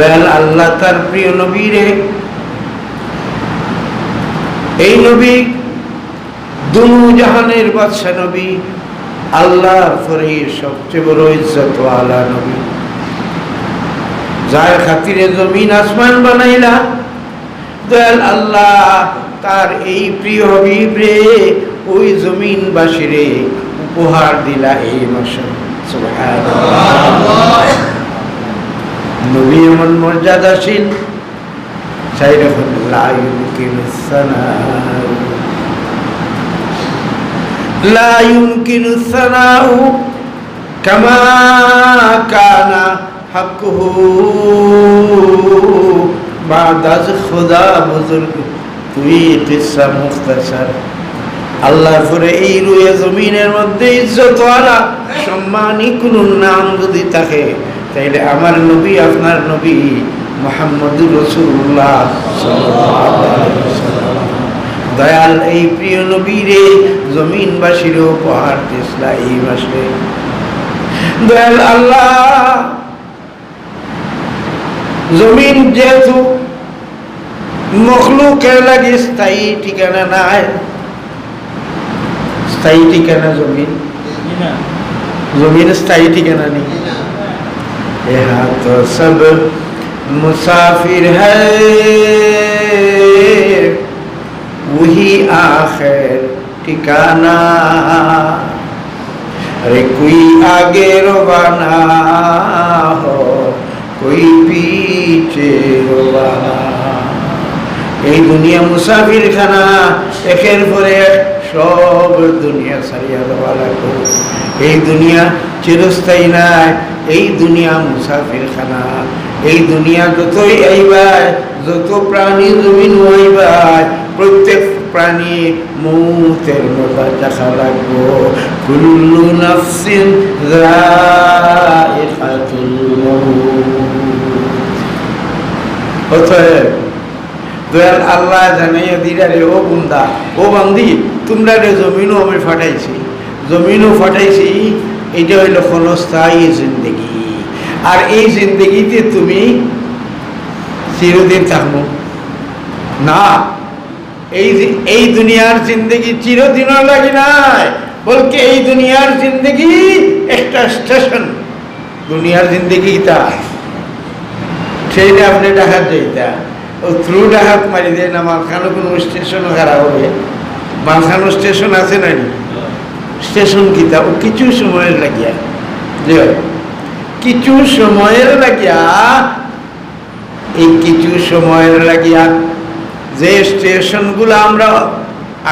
দয়াল আল্লাহ তার প্রিয় নবীরে এই নবী দুনু জাহানের বাদশা নবী, আল্লাহর পরে সবচেয়ে বড় ইজ্জত আলা নবী। যার খাতিরে জমিন আসমান বানাইলা। দয়াল আল্লাহ তার এই প্রিয় হবিব রে, ওই জমিন বাসিরে উপহার দিলা এই মাসে। নবী এমন মর্যাদাসীন চাই এখন লাইমকিন সানাউ কামা কানা হাকুহু বাদাজ খোদা বুজুর্গ। তুই কিসা মুখতাসার। আল্লাহর পরে এই রুয়ে জমিনের মধ্যে ইজ্জত আলা সম্মানই কোনো নাম যদি থাকে তাইলে আমার নবী আপনার নবী মোহাম্মদুর রসুল্লাহ দয়াল এই প্রিয় নবীরে জমিনবাসীর উপহার দিসলা এই মাসে। দয়াল আল্লাহ জমিন যেহেতু মখলুকের লাগে স্থায়ী ঠিকানা নাই স্থায়ী ঠিকানা জমিন? জমিন স্থায়ী ঠিকানা নেই। यहाँ तो सब मुसाफिर है वही आखिर ठिकाना अरे कोई आगे रवाना हो कोई पीछे रवाना এই দুনিয়া মুসাফির খানা একের পরে এক সব দুনিয়া ছাড়িয়া দেওয়া এই দুনিয়া চিরস্থায়ী নাই। এই দুনিয়া মুসাফির খানা এই দুনিয়া যতই আইবায়, যত প্রাণী জমিন আইবায়, প্রত্যেক প্রাণী মৌতের মজা দেখা লাগবো। কুল্লু নাফসিন অতএব দয়াল আল্লাহ জানাইয়া দিরা রে, ও বুন্দা, ও বান্দি, তোমরা রে জমিনও আমি ফাটাইছি। জমিনও ফাটাইছি, এটা হইল ক্ষণস্থায়ী জিন্দগি। আর এই জিন্দগিতে তুমি চিরদিন থাকব। না, এই এই দুনিয়ার জিন্দগি চিরদিনও লাগে নাই। বলকে এই দুনিয়ার জিন্দগি একটা স্টেশন। দুনিয়ার জিন্দগি তা সেইটা আপনি ডাকাত যাইতা ও থ্রু ডাকাত মারি দেয় না মালখানো কোনো স্টেশনও খারাপ হবে। মালখানো স্টেশন আছে না স্টেশন কিতা ও কিছু সময়ের লাগিয়া। কিছু সময়ের লাগিয়া, এই কিছু সময়ের লাগিয়া যে স্টেশনগুলো আমরা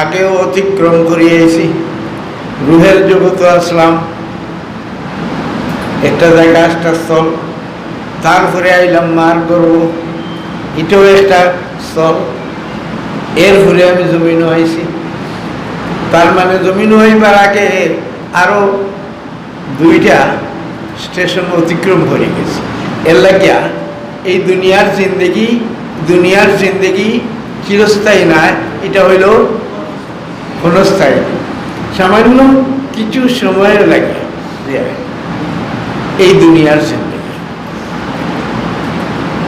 আগেও অতিক্রম করিয়েছি রুহের জগতে আসলাম। একটা জায়গা একটা স্থল, তারপরে আইলাম মার গর্ব। এটাও একটা স্থল এরপরে আমি জমিনও আইছি। তার মানে জমিন হইবার আগে আরও দুইটা স্টেশন অতিক্রম করে গেছে। এর লাগিয়া এই দুনিয়ার জিন্দগি দুনিয়ার জিন্দগি চিরস্থায়ী না, এটা হইল ক্ষণস্থায়ী। সামান্য কিছু সময়ের লাগে এই দুনিয়ার জিন্দগি।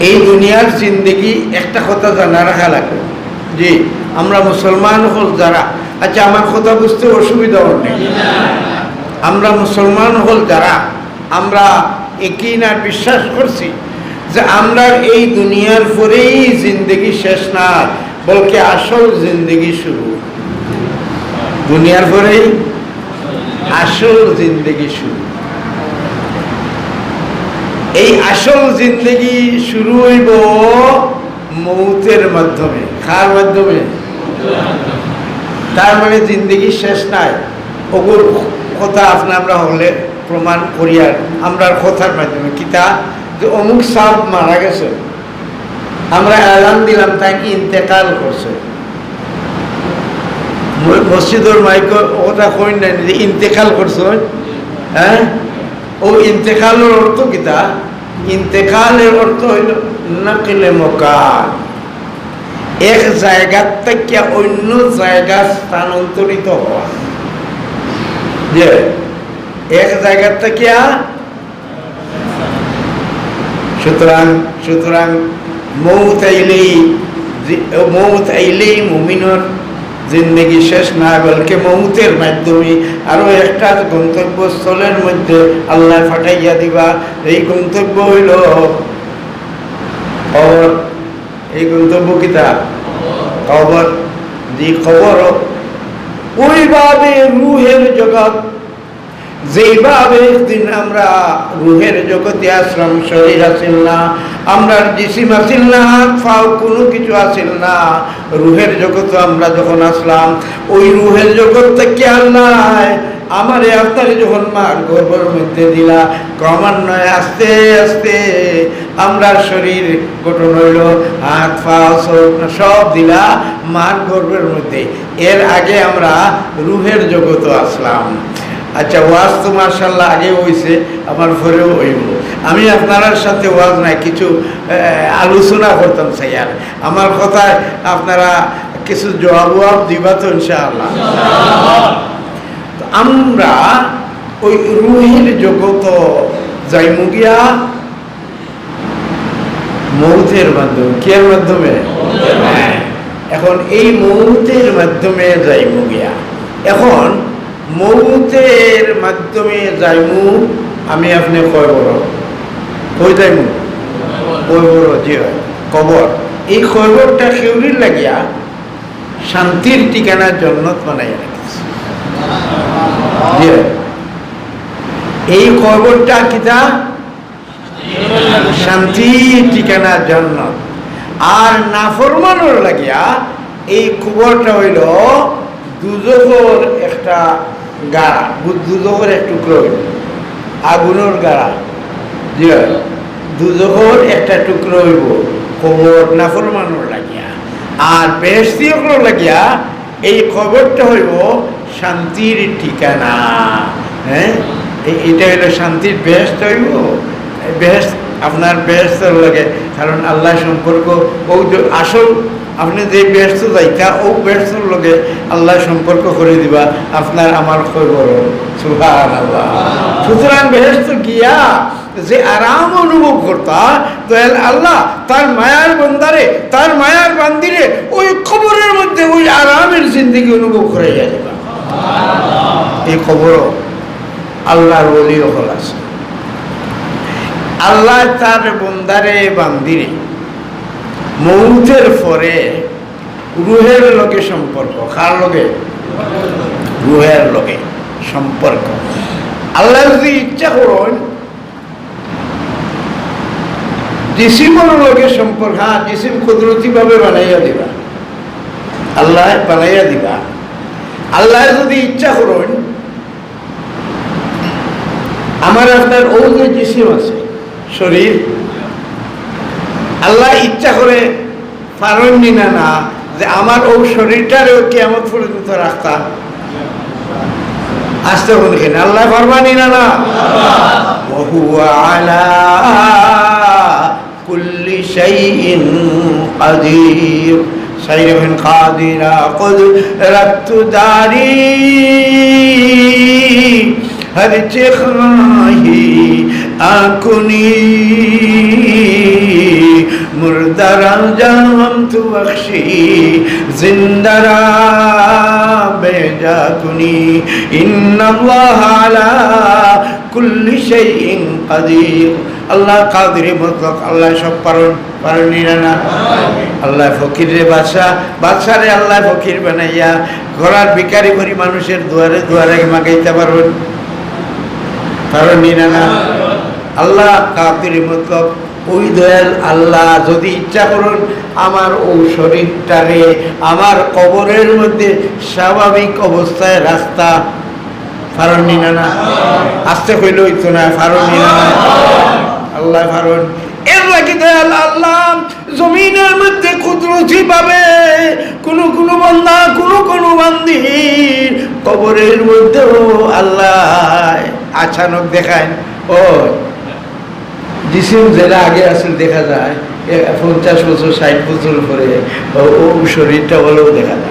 এই দুনিয়ার জিন্দগি একটা কথা জানা রাখা লাগবে যে আমরা মুসলমান হল যারা। আচ্ছা আমার কথা বুঝতে অসুবিধা নেই। আমরা মুসলমান হল যারা, আমরা একই না বিশ্বাস করছি যে আমরা এই দুনিয়ার পরেই জিন্দগি শেষ না, বলকে আসল জিন্দগি শুরু। দুনিয়ার পরেই আসল জিন্দগি শুরু। এই আসল জিন্দগি শুরু হইব মৌতের মাধ্যমে। খার মাধ্যমে? তার মানে জিন্দগি শেষ নাই। ওগুর কথা আপনি আমরা হলে প্রমাণ করিয়ার আমরা কথার মাধ্যমে। কিতা? যে অমুক সাপ মারা গেছে। আমরা এলান দিলাম তাই ইন্তেকাল করছে। মসজিদের মাইক ওটা কই নাই ইন্তেকাল করছে। হ্যাঁ? ও ইন্তেকালের অর্থ কিতা ইন্তেকালের অর্থ হইল নকলে মকান এক জায়গার থেকে অন্য জায়গা স্থানান্তরিত হওয়া। যে এক জায়গার থেকে সুতরাং সুতরাং মৌত আইলেই মৌত আইলেই মুমিনর জিন্দগি শেষ না বলকে মৌতের মাধ্যমে আরও একটা গন্তব্যস্থলের মধ্যে আল্লাহ ফাটাইয়া দিবা। এই গন্তব্য হইল কবর এই গন্তব্য কিতা কবর যে খবর। ওইভাবে রুহের জগৎ। যেইভাবে একদিন আমরা রুহের জগতে আশ্রম শরীর আসিল না আমরা জিসিম আসিল না, ফাও কোনো কিছু আসিল না। রুহের জগতে আমরা যখন আসলাম, ওই রুহের জগৎ থেকে আল্লাহ আমার আপনারে যখন মার গর্ভের মধ্যে দিলা, ক্রমান্বয়ে আস্তে আস্তে আমরা শরীর গঠন হইল, হাত, পা সব দিলা মার গর্বের মধ্যে। এর আগে আমরা রুহের জগতে আসলাম। আচ্ছা ওয়াজ তো মার্শাল্লাহ আগে হয়েছে আমার ঘরেও হইব। আমি আপনার সাথে ওয়াজ নাই কিছু আলোচনা করতাম চাই আর আমার কথায় আপনারা কিছু জবাব ওয়াব দিবা তো ইনশাআল্লাহ। আমরা ওই রুহের জগত যাইমুগিয়া মৌতের মাধ্যমে কের মাধ্যমে? হ্যাঁ। এখন এই মৌতের মাধ্যমে যাইমুগিয়া এখন মৌতের মাধ্যমে যাইমু, আমি আপনি কয় বড়? কই যাইমু? কই বড়, জি কবর। এই খবরটা সেউরির লাগিয়া শান্তির ঠিকানার জন্য বানাইয়া রেখেছে। হয়। এই খবরটা কিতা? শান্তির ঠিকানার জন্য। আর নাফরমানোর লাগিয়া এই খবরটা হইল দুজোর একটা গাড়া এক টুকরো। আগুনের গাড়া। জি একটা টুকরো হইব, খবর নাফরমানোর লাগিয়া। আর বেহস্তিও লাগিয়া এই খবরটা হইব শান্তির ঠিকানা। হ্যাঁ? এটা হইল শান্তির বেহেস্ত হইব। বেহেস্ত আপনার বেহেস্তর লাগে, কারণ আল্লাহ সম্পর্ক আসল আপনি যে ব্যস্ত যাইতা ও ব্যস্তর লগে আল্লাহ সম্পর্ক করে দিবা আপনার আমার খবর। সুহান আল্লাহ সুতরাং বেহেস্ত গিয়া যে আরাম অনুভব করতা দয়াল আল্লাহ তার মায়ার বন্দারে তার মায়ার বান্দিরে ওই খবরের মধ্যে ওই আরামের জিন্দগি অনুভব করে যাইবা। এই খবরও আল্লাহর বলি হল আছে। আল্লাহ তার বন্দারে বান্দিরে মৌতের পরে রুহের লগে সম্পর্ক, কার লগে? রুহের লগে সম্পর্ক। আল্লাহ যদি ইচ্ছা করুন, জিসিমর লগে সম্পর্ক হ্যাঁ জিসিম কুদরতি ভাবে বানাইয়া দিবা। আল্লাহ বানাইয়া দিবা। আল্লাহ যদি ইচ্ছা করুন, আমার আপনার ও যে জিসিম আছে, শরীর আল্লাহ ইচ্ছা করে পারেননি না না, যে আমার ও শরীরটারেও কেমন পর্যন্ত রাখতা আসতে বলি কেন আল্লাহ পারবানি না না? বহু আলা কুল্লি শাইইন কাদির। সাইরে কাদিরা কদ রাতু দারি হর চেখাহি آکنی مردرا جام تو بخشی زندرا বেজা কুনি ইন্নাল্লাহ আলা কুল্লি শাইইন কাদির আল্লাহ কাদির মুতলক আল্লাহ সব পারেন পারেন না আল্লাহ ফকিরে বাদশা বাদশারে আল্লাহ ফকির বানাইয়া ঘোড়ার ভিকারি করি মানুষের দুয়ারে দুয়ারে মাগাইতে পারবেন পারেন না আল্লাহ কাদির মুতলক ওই দয়াল আল্লাহ যদি ইচ্ছা করুন আমার ও শরীরটারে আমার কবরের মধ্যে স্বাভাবিক অবস্থায় রাস্তা ফারণি না না? আসতে কইল হইতো না ফারণি না না? আল্লাহ ফারণ এর লাগি দয়াল আল্লাহ জমিনের মধ্যে কুদরতি পাবে কোন কোন বান্দা, কোন কোন বান্দি কবরের মধ্যেও আল্লাহ আচানক দেখায়। ও জিসিম যেটা আগে আসলে দেখা যায়। পঞ্চাশ বছর, ষাট বছর পরে ও শরীরটা হলেও দেখা যায়।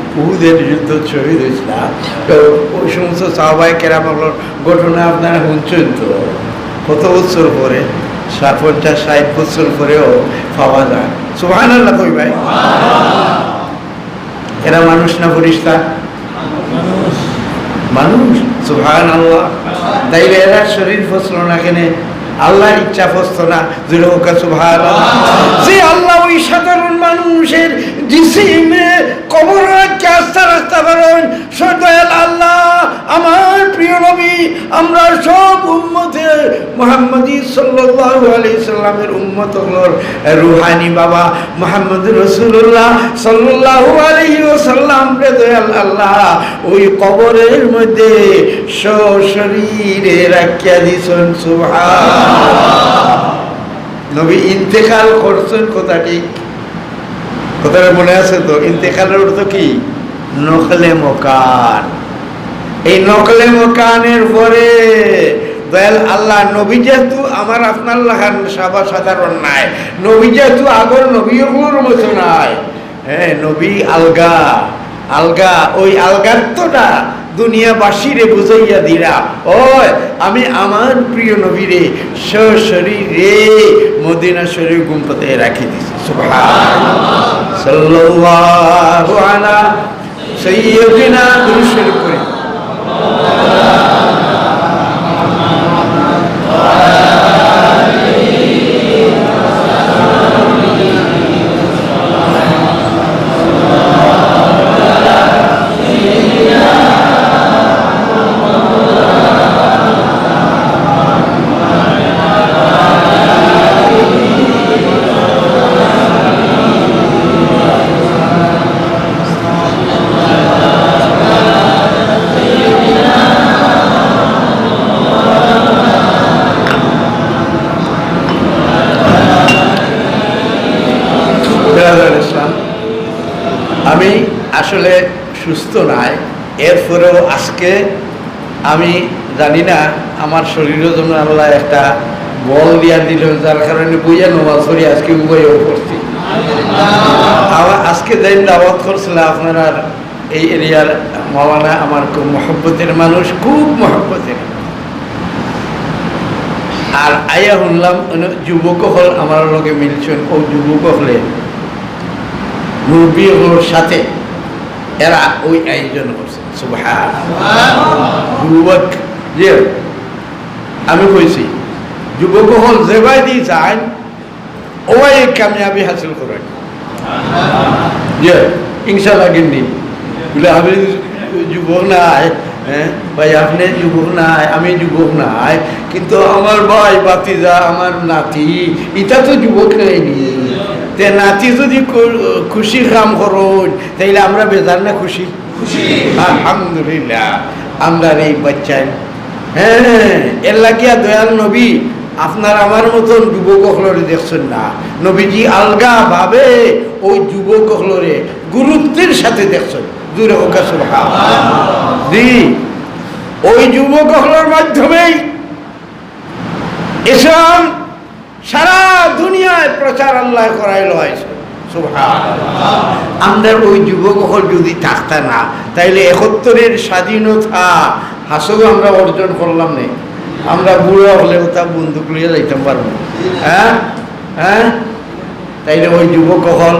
উহুদের যুদ্ধ শহীদ ইসলাম তো ওই সমস্ত সাহবাই কেরামগুলোর ঘটনা আপনারা শুনছেন তো। কত বছর পরে? পঞ্চাশ, ষাট বছর পরেও পাওয়া যায়। সুহান আল্লাহ কই ভাই। এরা মানুষ না ফরিস্তা? মানুষ। সুহান আল্লাহ তাইলে এরা শরীর ফসল না কেনে? আল্লাহর ইচ্ছা ফসত না। যে আল্লাহ ওই সাধারণ মানুষের জিসিমে কবর রাখতে আস্থা রাখতে পারেন সদয়াল আল্লাহ, আমার প্রিয় নবী, আমরা সব উম্মতে মোহাম্মদী সাল্লাল্লাহু আলাইহি সাল্লামের উম্মত হলোর রুহানি বাবা, মোহাম্মদ রসুল্লাহ সাল্লাল্লাহু আলাইহি ওয়াসাল্লাম রে দয়াল আল্লাহ, ওই কবরের মধ্যে সশরীরে রাখিয়া দিছেন সুবহান নবী ইন্তেকাল করছেন কথাটি কথাটা মনে আছে তো, ইন্তেকালের অর্থ কি? নকলে মকান। এই নকলে মকানের পরে দয়াল আল্লাহ, নবী যেহেতু আমার আপনার লাহান সাবা সাধারণ নাই, নবী যেহেতু আগর নবীগুলোর মতো নাই হ্যাঁ নবী আলগা আলগা, ওই আলগাত্মটা দুনিয়াবাসীরে বুঝাইয়া দিরা ও আমি আমার প্রিয় নবীরে সশরীরে, মদিনা শরীর গুম্পতে রাখি দিছি। সাল্লাল্লাহু আলা সাইয়্যিদিনা, দুরূদ করে আমি জানি না, আমার শরীরের জন্য আল্লাহ একটা বল দিয়া দিল, যার কারণে বইয়া নমাজ পড়ি, আজকে উভয়ও করছি আজকে যেন দাওয়াত করছিলাম, আপনারা এই এরিয়ার মাওলানা আমার খুব মহব্বতের মানুষ, খুব মহব্বতের। আর আয়া শুনলাম যুবক হল, আমার লগে মিলছেন। ও যুবক হলে মুরব্বীগুলোর সাথে এরা ওই আয়োজন করছে। যুবক, যে আমি কইছি, যুবক হল যেবাই দি যান ওই কামিয়াবি হাসিল করেন যে ইনশাল্লাহ গিন্নি, বলে আমি যুবক নাই হ্যাঁ? ভাই, আপনি যুবক নাই, আমি যুবক নাই, কিন্তু আমার ভাই বাতিজা আমার নাতি এটা তো যুবক নাইনি তে নাতি যদি খুশির কাম করুন তাইলে আমরা বেজার না খুশি? খুশি। আলহামদুলিল্লাহ আমরা এই বাচ্চায় হ্যাঁ এর লাগিয়া দয়াল নবী আপনার আমার মতন যুবক হলরে দেখছেন না। নবীজি আলগা ভাবে ওই যুবক হলরে গুরুত্বের সাথে দেখছেন। দূরে হোক জি ওই যুবক হলর মাধ্যমেই ইসলাম সারা দুনিয়ায় প্রচার আল্লাহ করাইল হয়েছে আমাদের ওই যুবক হল যদি থাকতা না, তাইলে একত্তরের স্বাধীনতা হাসেও আমরা অর্জন করলাম না। আমরা বুড়ো হলেও তা বন্দুক লিয়ে যাইতে পারব। হ্যাঁ? হ্যাঁ? তাইলে ওই যুবক হল।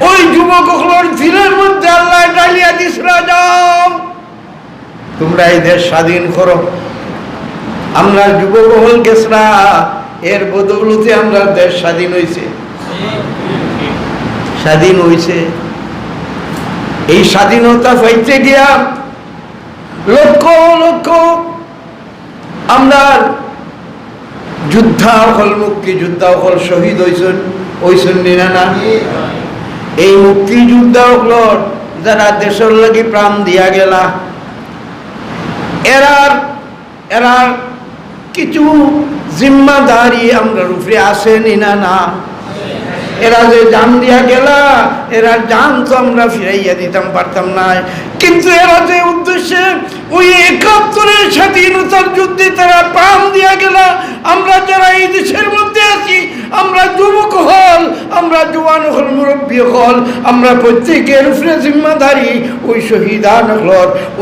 ওই যুবক হলর মধ্যে আল্লাহ ডালিয়া দিস যাও তোমরা এই দেশ স্বাধীন করো। আমরা যুবক হল গেছরা এর বদৌলতে আমরা দেশ স্বাধীন হয়েছে স্বাধীন হয়েছে এই স্বাধীনতা পাইতে গিয়া লক্ষ লক্ষ আমরা যোদ্ধা হল মুক্তি যোদ্ধা হল শহীদ হয়েছেন হয়েছেন না না এই মুক্তিযোদ্ধা হল যারা দেশের লাগি প্রাণ দিয়া গেলা, এরার এরার কিছু জিম্মাদারি আমরা উপরে আসেনি না না এরা যে জান দিয়া গেলা, এরা জান তো আমরা ফিরাইয়া দিতাম, পারতাম না। কিন্তু এরা যে উদ্দেশ্যে ওই একাত্তরের স্বাধীনতার যুদ্ধে তারা প্রাণ দিয়া গেলা, আমরা যারা এই দেশের মধ্যে আছি, আমরা যুবক হল, আমরা জোয়ান হল, মুরব্বী হল, আমরা প্রত্যেকের উপরে জিম্মাদারি, ওই শহীদান হল,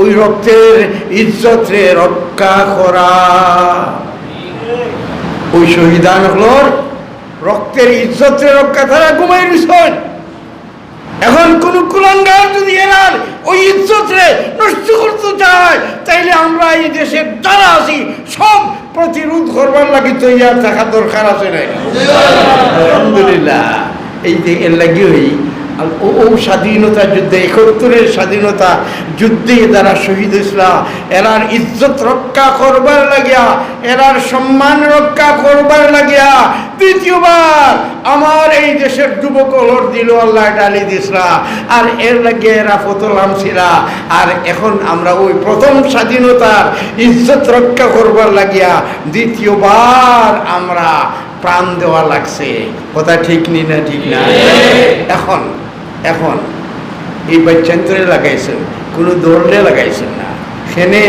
ওই রক্তের ইজ্জতরে রক্ষা করা। ওই শহীদান হল রক্তের ইজ্জতের রক্ষা তারা ঘুমাই বিষয় এখন কোন কুলাঙ্গার যদি এনার ওই ইজ্জতরে নষ্ট করতে চায়, তাইলে আমরা এই দেশের যারা আছি, সব প্রতিরোধ করবার লাগে তৈয়ার থাকা দরকার আছে না আলহামদুলিল্লাহ। এই যে এর লাগি ও স্বাধীনতা যুদ্ধে একাত্তরের স্বাধীনতা যুদ্ধে যারা শহীদ হয়েছিল এরার ইজ্জত রক্ষা করবার লাগিয়া এরার সম্মান রক্ষা করবার লাগিয়া দ্বিতীয়বার আমার এই দেশের যুবক হলর দিল আল্লাহ ডালি দিসরা আর এর লাগে এরা ফতলাম ছিলা আর এখন আমরা ওই প্রথম স্বাধীনতার ইজ্জত রক্ষা করবার লাগিয়া দ্বিতীয়বার আমরা প্রাণ দেওয়া লাগছে। কথা ঠিক নি না ঠিক না? এখন এখন এই বাচ্চান্তরে লাগাইছেন, কোনো দৌড়ে লাগাইছেন না। সেনে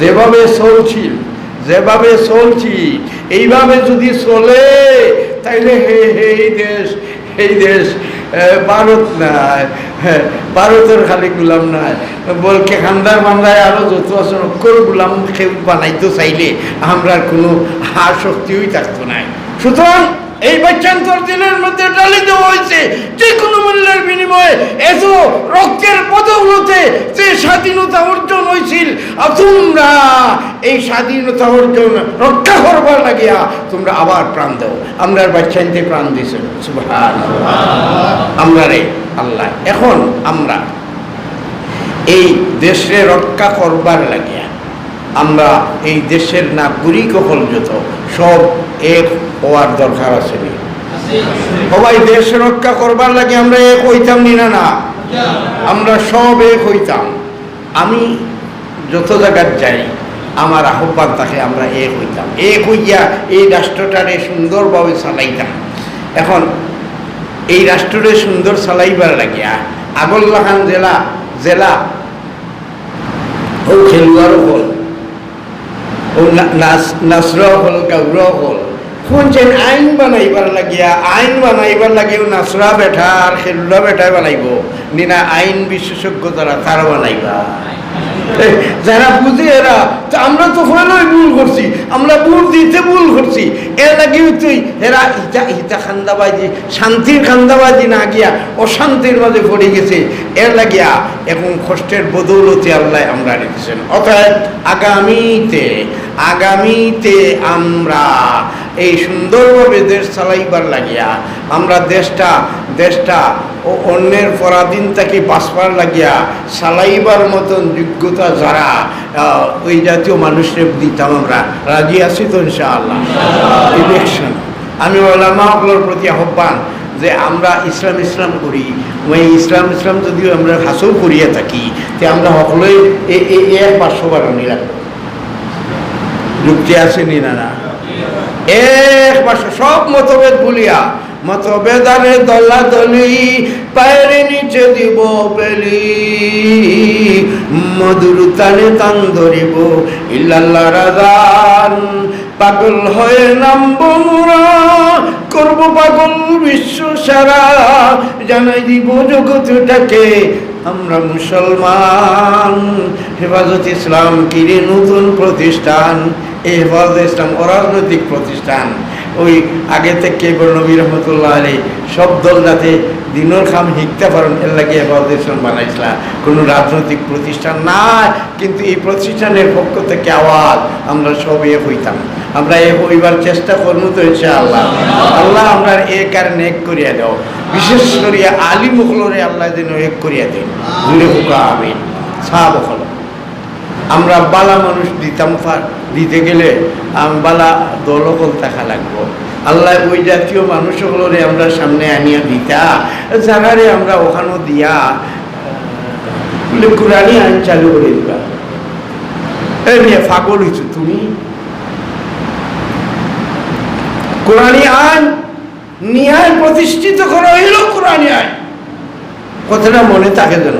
যেভাবে চলছিল, যেভাবে চলছি এইভাবে যদি চলে, তাইলে হে হে, এই দেশ এই দেশ ভারত নাই ভারতের খালি গুলাম নাই। বলকে খান্দার বান্দায় আরও যত আছে, অক্ষর গুলাম কেউ বানাইতে চাইলে আমরা কোনো আসক্তিই থাকতো নাই। সুতরাং এই বাচ্চান্তর দিনের মধ্যে ডালি দেওয়া হয়েছে। যে কোনো মূল্যের বিনিময়ে এত রক্তের বদৌলতে যে স্বাধীনতা অর্জন হয়েছিল, আর তোমরা এই স্বাধীনতা অর্জন রক্ষা করবার লাগিয়া তোমরা আবার প্রাণ দাও। আমরা বাচ্চাইতে প্রাণ দিছে সুবহান আমরা রে, আল্লাহ। এখন আমরা এই দেশে রক্ষা করবার লাগিয়া, আমরা এই দেশের নাগরিক হল যত, সব এক হওয়ার দরকার আছে সবাই দেশ রক্ষা করবার লাগে আমরা এক হইতাম নি না না? আমরা সব এক হইতাম। আমি যত জায়গার যাই, আমার আহ্বান থাকে আমরা এক হইতাম। এক হইয়া এই রাষ্ট্রটারে সুন্দরভাবে চালাইতাম। এখন এই রাষ্ট্ররে সুন্দর চালাইবার লাগিয়া আগল্লাখান জেলা জেলা ও খেলুয়ারও হল, ও নাচ নাচর হল গাউর হল শুনছেন আইন বানাইবার লাগিয়া, আইন বানাইবার লাগিও নাচরা বেঠা আর খেলুয়া বেঠাই বানাইব। নিনা আইন বিশেষজ্ঞ যারা তারা বানাইবা। যারা বুঝে এরা আমরা তো হলোই ভুল করছি, আমরা ভুল দিতে ভুল করছি। এর লাগিও তুই, এরা হিতা হিতা খান্দাবাজি, শান্তির খান্দাবাজি না গিয়া অশান্তির মাঝে পড়ে গেছে। এর লাগিয়া এখন কষ্টের বদৌলতে আল্লাহ আমরা রেখেছেন। অতএব আগামীতে আগামীতে আমরা এই সুন্দরভাবে দেশ চালাইবার লাগিয়া, আমরা দেশটা দেশটা ও অন্যের পরাধীন তাকে বাঁচবার লাগিয়া, চালাইবার মতন যোগ্যতা যারা ওই জাতীয় মানুষের দিতাম আমরা রাজি আছি তো ইনশাআল্লাহ। ইলেকশন আমি ওলামাগুলোর প্রতি আহ্বান যে আমরা ইসলাম ইসলাম করি, ওই ইসলাম ইসলাম যদিও আমরা হাসও করিয়া থাকি, তে আমরা সকলেই এক পাঁচশো বারণী রাখব যুক্তি আসেনি না না? এক পাশে সব মতভেদ ভুলিয়া মতভেদারে দলা দলি পায়ের নিচে দিব বেলি। মধুর তানে তান ধরিব, ইল্লাল্লাহ রাজান। পাগল হয়ে নামব মোরা, করব পাগল বিশ্ব সারা। জানাই দিব জগতটাকে আমরা মুসলমান। হেফাজত ইসলাম কিরে নতুন প্রতিষ্ঠান? এই হেফাজত ইসলাম অরাজনৈতিক প্রতিষ্ঠান। ওই আগে থেকে নবী রহমতুল্লাহ আলী সব দল যাতে দিনের খাম শিখতে পারেন, এর লাগে হেফাজত ইসলাম বানাইছিলাম কোনো রাজনৈতিক প্রতিষ্ঠান না কিন্তু এই প্রতিষ্ঠানের পক্ষ থেকে আওয়াজ আমরা সব এ হইতাম। আমরা এ হইবার চেষ্টা করব তো হচ্ছে আল্লাহ আল্লাহ আমরা এ কারণে এক করিয়া দাও। বিশেষ করিয়া আলী মুখলরে আল্লাহ যেন এক করিয়া দেন। দূরে হুকা, আমিন। সাহাব হলো আমরা বালা মানুষ দিতাম দিতে গেলে বালা দলকল থাকা লাগবো। আল্লাহ ওই জাতীয় মানুষগুলোরে আমরা সামনে আনিয়া দিতা। যারারে আমরা ওখানেও দিয়া কোরআনই আইন চালু করে দিবা। এই ফাগল হয়েছো তুমি। কোরআনী আইন ন্যায় প্রতিষ্ঠিত করা হইল কোরআনী আইন। কথাটা মনে থাকে যেন।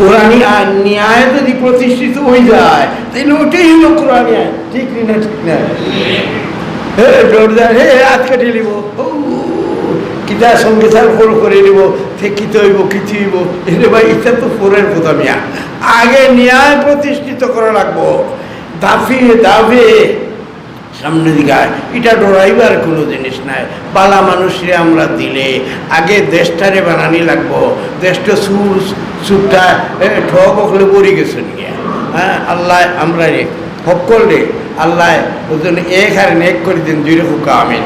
কোরআনী আইন ন্যায় যদি প্রতিষ্ঠিত হয়ে যায় তাহলে ওটাই হইল কোরআনী আইন। ঠিক না ঠিক না? হে জোরদার হে, হাত কাটিয়ে নিব। কিতা সঙ্গে সার ফোন করে নিব সে কিতে হইব কিছু হইব? এরে ভাই, এটা তো ফোরের কথা মিয়া। আগে ন্যায় প্রতিষ্ঠিত করা লাগবো। দাফিয়ে দাফে। সামনে দিকে এটা ডরাইবার কোনো জিনিস নাই। পালা মানুষরে আমরা দিলে, আগে দেশটারে বানানি লাগবো। দেশটা সুর সুরটা ঠক হলে পড়ে গেছে নিয়ে। হ্যাঁ আল্লাহ আমরা রে, সকল রে, আল্লাহ ওজন এক আর এক করে দিন, দুই হুকা আমিন।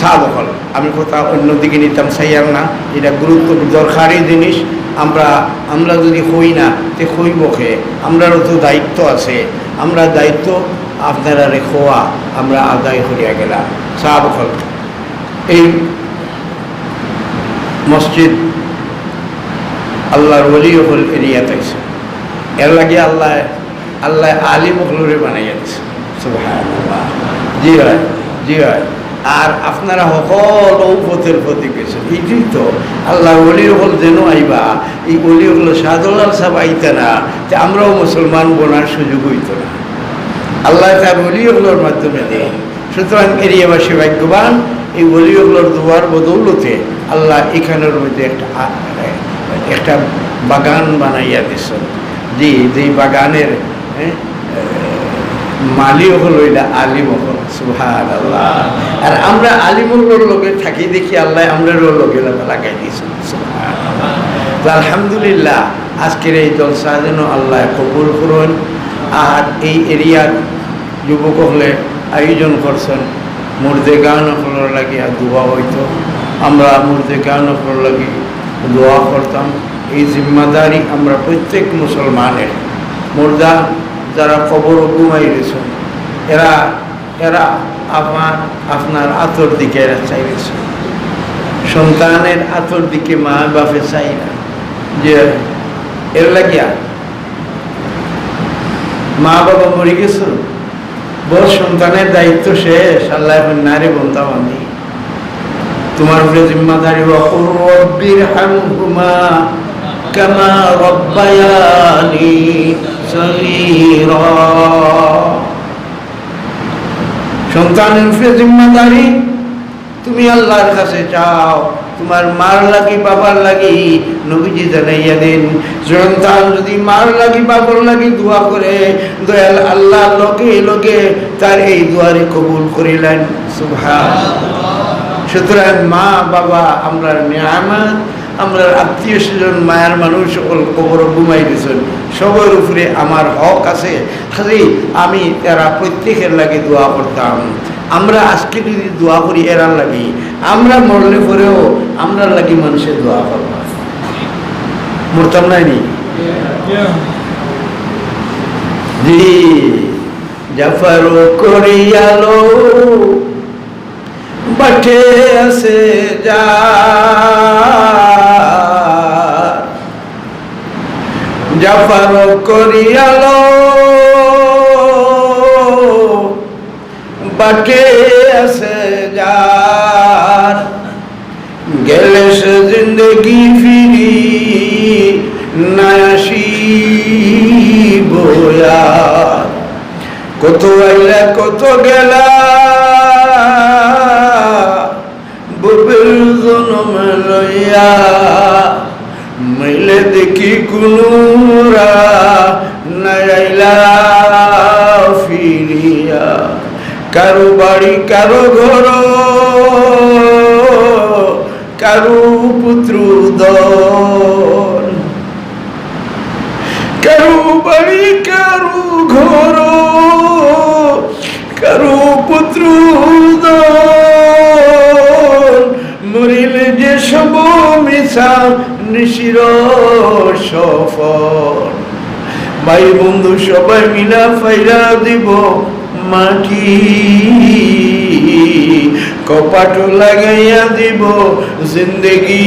সাবকল আমি কথা অন্যদিকে নিতাম সাইয়ার না। এটা গুরুত্ব দরকারি জিনিস। আমরা আমরা যদি হই না, তে হইব খে আমরারও তো দায়িত্ব আছে। আমরা দায়িত্ব আপনারা রেখোয়া আমরা আদায় করিয়া গেলাম। সাবকল এই মসজিদ আল্লাহর ওলি হল এরিয়া থাকছে এর লাগে আল্লাহ আল্লাহ আলী মখলুরে বানাইয়া দিছে জি হয় জি হয় আর আপনারা সকল ঔপথের প্রতি গেছেন এইটাই তো আল্লাহ অলি হল যেন আইবা। এই অলি হল সাদুল্লাহ সাহেব আইতে না, যে আমরাও মুসলমান বোনার সুযোগ হইত না। আল্লাহ তার অলিগুলোর মাধ্যমে দেয় সুতরাং এরিয়াবাসী ভাগ্যবান, এই অলিগুলোর দুয়ার বদৌলতে আল্লাহ এখানের মধ্যে একটা একটা বাগান বানাইয়া দিছেন জি যেই বাগানের মালিও হলো এটা আলিম হল সুহান আল্লাহ আর আমরা আলিমুল্লোর লোকে থাকি দেখি আল্লাহ আমরা লোকে লাগাই দিয়েছেন। তো আলহামদুলিল্লাহ, আজকের এই জলসা যেন আল্লাহ কবুল করুন। আর এই এরিয়ার যুবক হলে আয়োজন করছেন, মুর্দে গান হলোর লাগিয়া দোয়া হইতো। আমরা মুর্দে গান হলোর লাগি দোয়া করতাম। এই জিম্মাদারি আমরা প্রত্যেক মুসলমানের। মুর্দা যারা কবর ঘুমাই গেছেন এরা এরা আমার আপনার আতর দিকে এরা চাইছে সন্তানের আতর দিকে মা বাপে চাই না। যে এর লাগিয়া মা বাবা মরে গেছে বড় সন্তানের দায়িত্ব শেষ, আল্লাহ নারী বন্ধা বান্ধি তোমার উপরে জিম্মাদারি রব্বির হামহুমা কামা রব্বায়ানি সন্তানের উপরে জিম্মাদারি, তুমি আল্লাহর কাছে চাও। তোমার মার লাগি, বাবার লাগি, নবীজি জানাইয়া দিন, সন্তান যদি মার লাগি, বাবার লাগি দোয়া করে, দয়াল আল্লাহ লোকে লোকে তার এই দুয়ারে কবুল করিলেন। সুভাষ সুতরাং মা, বাবা, আমরা নিয়ামত, আমরা আত্মীয় স্বজন, মায়ের মানুষ সকল কবর ঘুমাই দিয়েছেন। সবার উপরে আমার হক আছে। খালি আমি এরা প্রত্যেকের লাগে দোয়া করতাম। আমরা আজকে যদি দোয়া করি এরার লাগি। আমরা মরলে পরেও আমরা লাগি মানুষের দোয়া করব। মরতাম নাই নি? জি। জাফর করিয়ালো। বটে আছে যা জাফর করিয়ালো বাটে আছে যার গেলে সে জিন্দগি ফিরি নায়াসি বয়ার কত আইলা কত গেলা বুবের জনম লইয়া, মাইলে দেখি কুনুরা নাইলা ফিরিয়া। কারও বাড়ি, কারও ঘর, কারও পুত্র দল কারও বাড়ি, কারও ঘর, কারও পুত্র দল মিশা নিশির সফল ভাই বন্ধু, সবাই মিলা ফাইরা দিব মাটি। কপাট লাগাইয়া দিব জিন্দগি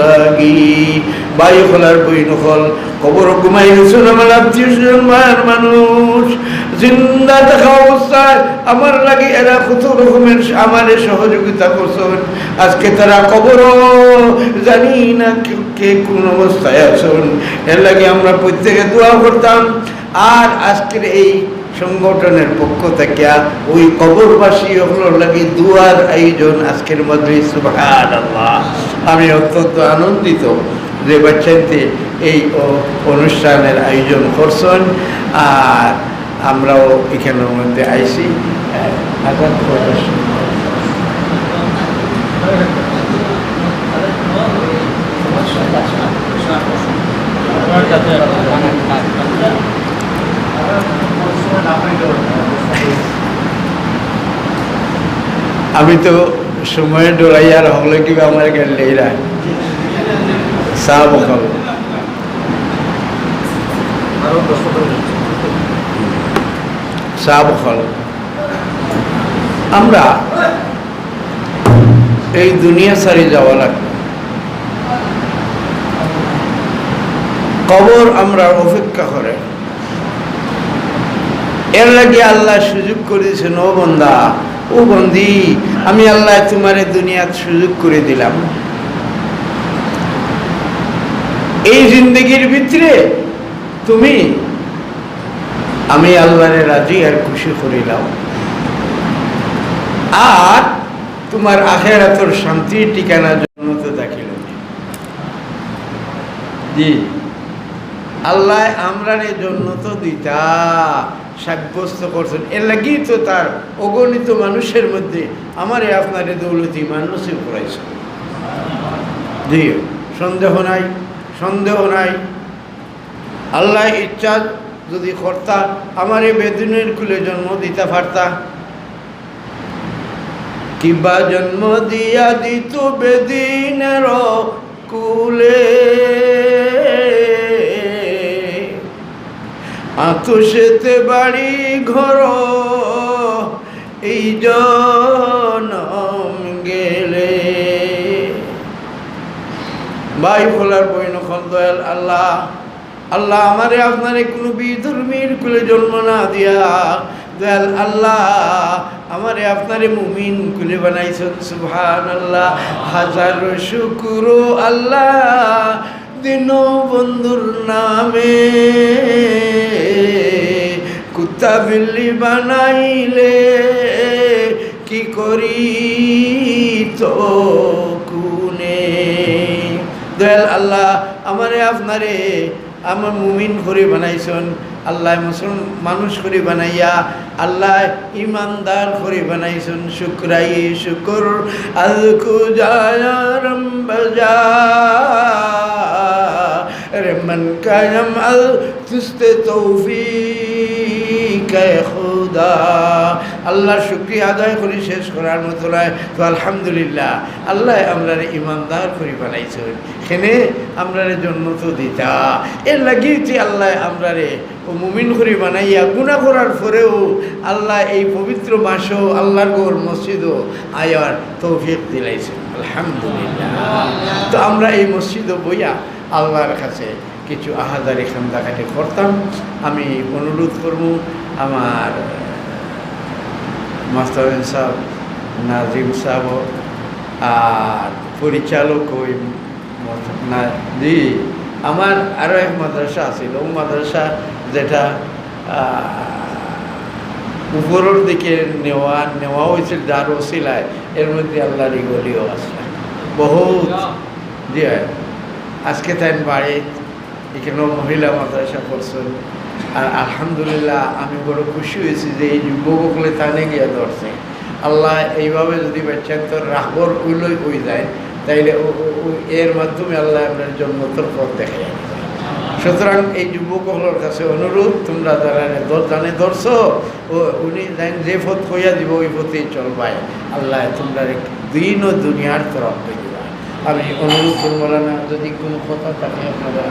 লাগি। বায়ু খোলার বই নকল কবর ঘুমাই গেছেন আমার আত্মীয় স্বজন, মায়ের মানুষ। জিন্দা থাকা অবস্থায় আমার লাগে এরা কত রকমের আমারে সহযোগিতা করছেন। আজকে তারা কবর, জানি না কে- কোন অবস্থায় আছেন। এর লাগে আমরা প্রত্যেকে দোয়া করতাম। আর আজকের এই সংগঠনের পক্ষ থেকে ওই কবরবাসী হলোর লাগে দুয়ার আয়োজন আজকের মধ্যে, সুবহানাল্লাহ। আমি অত্যন্ত আনন্দিত। যে বাচ্চাতে এই অনুষ্ঠানের আয়োজন করছেন, আর আমরাও এখানের মধ্যে আইসি আমি তো সময় ডোরাইয়ার হলে কি আমার গেলে আমরা এই দুনিয়া সারি যাওয়া লাগবে। কবর আমরা অপেক্ষা করে। এর লাগে আল্লাহ সুযোগ করে দিয়েছেন ও বন্দা, ও বন্দি, আমি আল্লাহ তোমার দুনিয়াত সুযোগ করে দিলাম। এই জিন্দগির ভিতরে তুমি, আমি আল্লাহরে রাজি আর খুশি করিলাম আর তোমার আখেরাতর শান্তির ঠিকানার জন্য তো দেখিল জি। আল্লাহ আমরার জন্য তো দিতা, সাব্যস্ত করছেন। এর লাগেই তো তার অগণিত মানুষের মধ্যে আমারে আপনারে দৌলতি মানুষে করাইছে। জি, সন্দেহ নাই। সন্দেহ নাই। আল্লাহ ইচ্ছা যদি কর্তা এই বেদিনের কুলে জন্ম দিতে পারতা। কিবা জন্ম দিয়া দিত বেদিনের কুলে। আতুষেতে বাড়ি ঘর, এই জনম গেলে। ভাই ফলার বইন দয়াল আল্লাহ আল্লাহ আমারে আপনারে কোনো বিধর্মীর কুলে জন্ম না দিয়া, দয়াল আল্লাহ আমারে আপনারে মুমিন কুলে বানাইছেন সুবহান আল্লাহ হাজার শুকুর আল্লাহ দিন বন্ধুর নামে। কুত্তা বিল্লি বানাইলে কি করি তো কুনে দয়াল আল্লাহ আমারে আপনারে, আমার মুমিন করে বানাইছেন, আল্লাহ মুসলমান মানুষ করে বানাইয়া, আল্লাহ ইমানদার করে বানাইছেন, শুক্রাই শুকুর আলকু রমন কায়ম আল তুস্তে তৌফিক। খুদা। আল্লাহ শুক্রিয়া আদায় করি শেষ করার মতো নয়। তো আলহামদুলিল্লাহ, আল্লাহ আমরা ইমানদার করি বানাইছেন। সেনে আমরা জন্য তো দিতা। এর লাগিয়েছি আল্লাহ আমরা ও মুমিন করি বানাইয়া গুণা করার পরেও আল্লাহ এই পবিত্র মাসও আল্লাহর গোর মসজিদও আয়ার তৌফিক দিলাইছেন। আলহামদুলিল্লাহ। তো আমরা এই মসজিদও বইয়া আল্লাহর কাছে কিছু আহাদারি খান্দাখাটি করতাম। আমি অনুরোধ করব আমার মাস্টারেন সাহেব নাজিম সাহেব আর পরিচালক ওই জি আমার আরও এক মাদ্রাসা আছিল ও মাদ্রাসা যেটা উপরের দিকে নেওয়া নেওয়া হয়েছিল যার ওসিলায় এর মধ্যে আল্লাহর গলিও আছে। বহুত। জি আজকে তাই বাড়ি, এখানেও মহিলা মাদ্রাসা করছেন। আর আলহামদুলিল্লাহ, আমি বড় খুশি হয়েছি যে এই যুবকলে তানে গিয়ে ধরছে। আল্লাহ এইভাবে যদি বাচ্চান্তর রাহবর উইলই হয়ে যায়, তাইলে এর মাধ্যমে আল্লাহ আপনার জন্মতর পথ দেখে সুতরাং এই যুবকগুলোর কাছে অনুরোধ, তোমরা যারা জানে ধরছ, ও উনি জানেন যে পথ কইয়া দিব, ওই পথেই চলবাই। আল্লাহ তোমরা দিন ও দুনিয়ার তরফ আমি অনুরোধ করব না, যদি কোনো কথা থাকে আপনারা